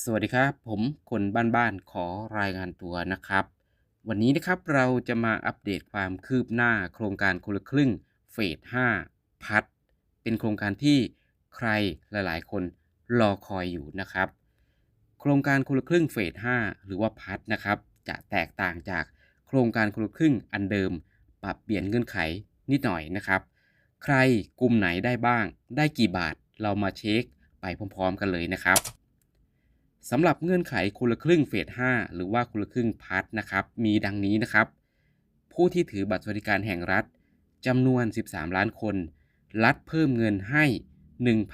สวัสดีครับผมคนบ้านๆขอรายงานตัวนะครับ วันนี้นะครับเราจะมาอัปเดตความคืบหน้าโครงการคนละครึ่งเฟส 5 พัดเป็นโครงการที่ใครหลายๆ คนรอคอยอยู่นะครับ โครงการคนละครึ่งเฟส 5 หรือว่าพัดนะครับ จะแตกต่างจากโครงการคนละครึ่งอันเดิม ปรับเปลี่ยนเงื่อนไขนิดหน่อยนะครับ ใครกลุ่มไหนได้บ้าง ได้กี่บาทเรามาเช็คไปพร้อม ๆ กันเลยนะครับ สำหรับเงื่อนไขคนละครึ่งเฟส 5 หรือว่าคนละครึ่งพาร์ทนะครับ มีดังนี้นะครับ ผู้ที่ถือบัตรสวัสดิการแห่งรัฐจำนวน 13 ล้านคน รัฐเพิ่มเงินให้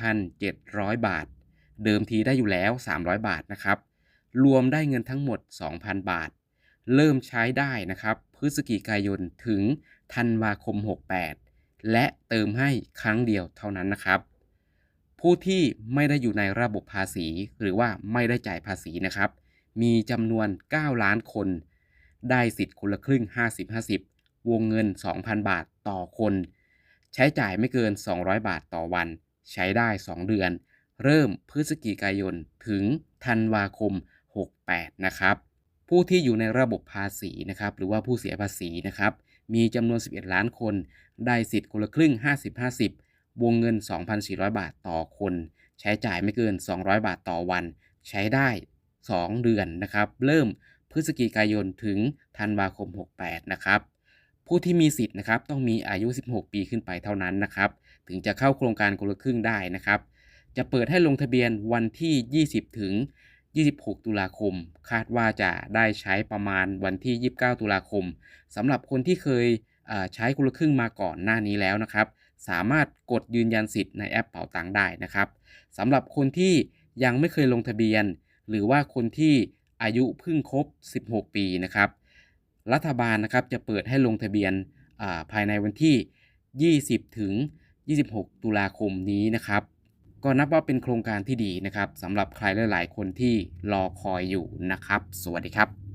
1,700 บาท เดิมทีได้อยู่แล้ว 300 บาทนะครับ รวมได้เงินทั้งหมด 2,000 บาท เริ่มใช้ได้นะครับ พฤศจิกายนถึงธันวาคม 68 และเติมให้ครั้งเดียวเท่านั้นนะครับ ผู้ที่ไม่ได้อยู่ในระบบภาษี หรือว่าไม่ได้จ่ายภาษีนะครับ มีจำนวน 9 ล้านคน ได้สิทธิ์คนละครึ่ง 50-50 วงเงิน 2,000 บาทต่อคน ใช้จ่ายไม่เกิน 200 บาทต่อวัน ใช้ได้ 2 เดือน เริ่มพฤศจิกายนถึงธันวาคม 68 นะครับ ผู้ที่อยู่ในระบบภาษีนะครับ หรือว่าผู้เสียภาษีนะครับ มีจำนวน 11 ล้านคน ได้สิทธิ์คนละครึ่ง 50-50 วงเงิน 2,400 บาทต่อคน ใช้จ่ายไม่เกิน 200 บาทต่อวัน ใช้ได้ 2 เดือนนะครับ เริ่มพฤศจิกายนถึงธันวาคม 68 นะครับ ผู้ที่มีสิทธิ์นะครับต้องมีอายุ 16 ปีขึ้นไปเท่านั้นนะครับ ถึงจะเข้าโครงการคนละครึ่งได้นะครับ จะเปิดให้ลงทะเบียนวันที่ 20 ถึง 26 ตุลาคม คาดว่าจะได้ใช้ประมาณวันที่ 29 ตุลาคมสำหรับคนที่เคย ใช้คนละครึ่งมาก่อนหน้านี้แล้วนะครับ สามารถกดยืนยันสิทธิ์ในแอปเป๋าตังได้นะครับสำหรับคนที่ยังไม่เคยลงทะเบียน หรือว่าคนที่อายุเพิ่งครบ 16 ปีนะครับ รัฐบาลนะครับจะเปิดให้ลงทะเบียนภายในวันที่ 20 ถึง 26 ตุลาคมนี้นะครับ ก็นับว่าเป็นโครงการที่ดีนะครับสำหรับใครหลาย ๆ คนที่รอคอยอยู่นะครับ สวัสดีครับ